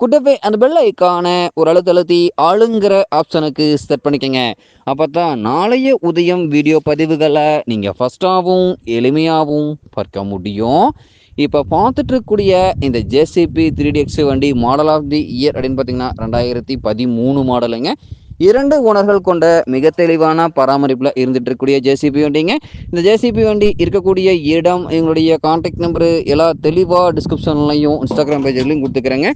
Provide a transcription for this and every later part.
கூட்டவே அந்த பெல் ஐக்கான ஒரு அழுத்தழுத்தி ஆளுங்கிற ஆப்ஷனுக்கு செட் பண்ணிக்கோங்க. அப்போ தான் நாளைய உதயம் வீடியோ பதிவுகளை நீங்கள் ஃபஸ்ட்டாகவும் எளிமையாகவும் பார்க்க முடியும். இப்போ பார்த்துட்டு இருக்கக்கூடிய இந்த ஜேசிபி த்ரீ எக்ஸ் வண்டி மாடல் ஆஃப் தி இயர் அப்படின்னு பார்த்தீங்கன்னா ரெண்டாயிரத்தி பதிமூணு மாடலுங்க இரண்டு ஓனர்கள் கொண்ட மிக தெளிவான பராமரிப்பில் இருந்துட்டு இருக்கக்கூடிய ஜேசிபி வண்டிங்க. இந்த ஜேசிபி வண்டி இருக்கக்கூடிய இடம் எங்களுடைய கான்டாக்ட் நம்பரு எல்லா தெளிவாக டிஸ்கிரிப்ஷன்லையும் இன்ஸ்டாகிராம் பேஜ்லையும் கொடுத்துக்கிறேங்க.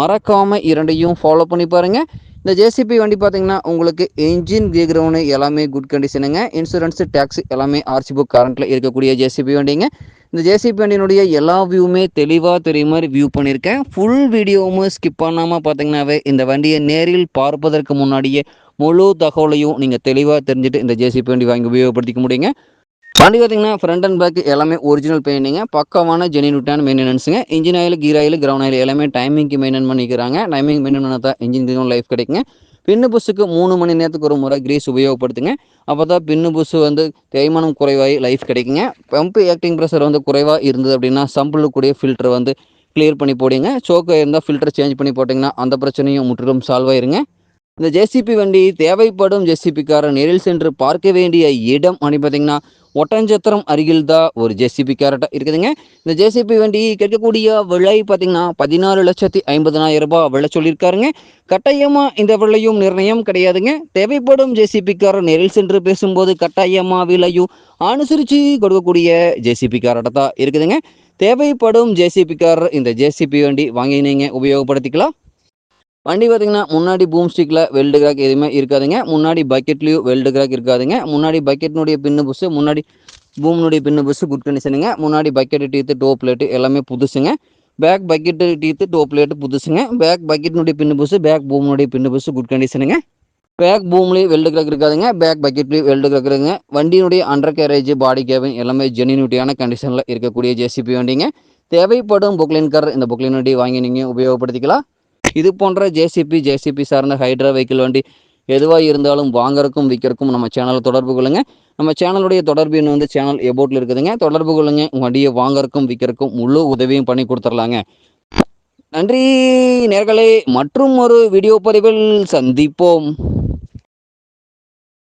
மறக்காமல் இரண்டையும் ஃபாலோ பண்ணி பாருங்கள் இந்த ஜேசிபி வண்டி பார்த்தீங்கன்னா உங்களுக்கு என்ஜின் கிரவுண்டு எல்லாமே குட் கண்டிஷனுங்க இன்சூரன்ஸு டேக்ஸ் எல்லாமே ஆர்சி புக் கரண்ட்டில் இருக்கக்கூடிய ஜேசிபி வண்டிங்க. இந்த ஜேசிபி வண்டியினுடைய எல்லா வியூவுமே தெளிவாக தெரிய மாதிரி வியூ பண்ணியிருக்கேன். ஃபுல் வீடியோவும் ஸ்கிப் பண்ணாமல் பார்த்தீங்கன்னாவே இந்த வண்டியை நேரில் பார்ப்பதற்கு முன்னாடியே முழு தகவலையும் நீங்கள் தெளிவாக தெரிஞ்சுட்டு இந்த ஜேசிபி வண்டி வாங்கி உபயோகப்படுத்திக்க முடியுங்க. வண்டி பார்த்தீங்கன்னா ஃப்ரண்ட் அண்ட் பேக் எல்லாமே ஒரிஜினல் பெயிண்டிங்க பக்கமான ஜெனினுட்டான மெயின்டெனன்ஸுங்க engine oil gear oil ground oil எல்லாமே டைமிங்க்கு மெயின்டைன் பண்ணிக்கிறாங்க. டைமிங் மெயின்டைன் பண்ணால் தான் இன்ஜின் லைஃப் கிடைக்குங்க. பின்னு புஸ்ஸுக்கு மூணு மணி நேரத்துக்கு ஒரு முறை கிரீஸ் உபயோகப்படுத்துங்க. அப்போ தான் பின்னு புஷு வந்து தேய்மானம் குறைவாகி லைஃப் கிடைக்குங்க. பம்பு ஆக்டிங் ப்ரெஷர் வந்து குறைவாக இருந்தது அப்படின்னா சம்பிளுக்குடைய ஃபில்டர் வந்து கிளியர் பண்ணி போடுங்க. சோக்கு இருந்தால் ஃபில்டர் சேஞ்ச் பண்ணி போட்டிங்கன்னா அந்த பிரச்சனையும் முற்றிலும் சால்வ் ஆயிருங்க. இந்த ஜேசிபி வண்டி தேவைப்படும் ஜேசிபிக்காரர் நேரில் சென்று பார்க்க வேண்டிய இடம் அப்படின்னு பார்த்தீங்கன்னா ஒட்டஞ்சத்திரம் அருகில் தான் ஒரு ஜேசிபி கேரட்டாக இருக்குதுங்க. இந்த ஜேசிபி வண்டி கேட்கக்கூடிய விலை பார்த்தீங்கன்னா பதினாறு லட்சத்தி ஐம்பதனாயிரம் ரூபாய் விலை சொல்லியிருக்காருங்க. கட்டாயமாக இந்த விலையும் நிர்ணயம் கிடையாதுங்க. தேவைப்படும் ஜேசிபிக்காரர் நேரில் சென்று பேசும்போது கட்டாயமாக விலையும் அனுசரித்து கொடுக்கக்கூடிய ஜேசிபி கேரட்டாக தான் இருக்குதுங்க. தேவைப்படும் ஜேசிபிக்காரர் இந்த ஜேசிபி வண்டி வாங்கினீங்க உபயோகப்படுத்திக்கலாம். வண்டி பார்த்தீங்கன்னா முன்னாடி பூம் ஸ்டிக்கில் வெல்டு கிராக் எதுவுமே இருக்காதுங்க. முன்னாடி பக்கெட்லேயும் வெல்டு கிராக் இருக்காதுங்க. முன்னாடி பக்கெட்னுடைய பின்னு புஸ்ஸு முன்னாடி பூம்னுடைய பின்னு புஸ்ஸு குட் கண்டிஷனுங்க முன்னாடி பக்கெட்டு டீத்து டோ பிளேட்டு எல்லாமே புதுசுங்க. Back bucket teeth toe plate புதுசுங்க. Back பக்கெட்னுடைய பின்னு புஸ்ஸு பேக் பூம்னுடைய பின்னு புஸ்ஸு குட் கண்டிஷனுங்க பேக் பூம்லேயும் வெல்டு கிராக் இருக்காதுங்க. பேக் பக்கெட்லேயும் வெல்டு கிராக் இருக்குங்க. வண்டியினுடைய அண்டர் கேரேஜ் பாடி கேபின் எல்லாமே ஜெனினிட்டியான கண்டிஷனில் இருக்கக்கூடிய ஜேசிபி வண்டிங்க. தேவைப்படும் புக்லின் கார் இந்த புக்லின் வண்டி வாங்கி நீங்கள் உபயோகப்படுத்திக்கலாம். இது போன்ற ஜேசிபி ஜேசிபி சார்ந்த ஹைட்ரா வெஹிக்கிள் வண்டி எதுவாக இருந்தாலும் வாங்குறக்கும் விற்கிறக்கும் நம்ம சேனலை தொடர்பு கொள்ளுங்கள் நம்ம சேனலுடைய தொடர்பு எண் வந்து? சேனல் எபோட்டில் இருக்குதுங்க. தொடர்பு கொள்ளுங்க. வண்டியை வாங்குறக்கும் விற்கிறக்கும் முழு உதவியும் பண்ணி கொடுத்துர்லாங்க நன்றி நேர்களே. மற்றும் ஒரு வீடியோ பதிவில் சந்திப்போம்.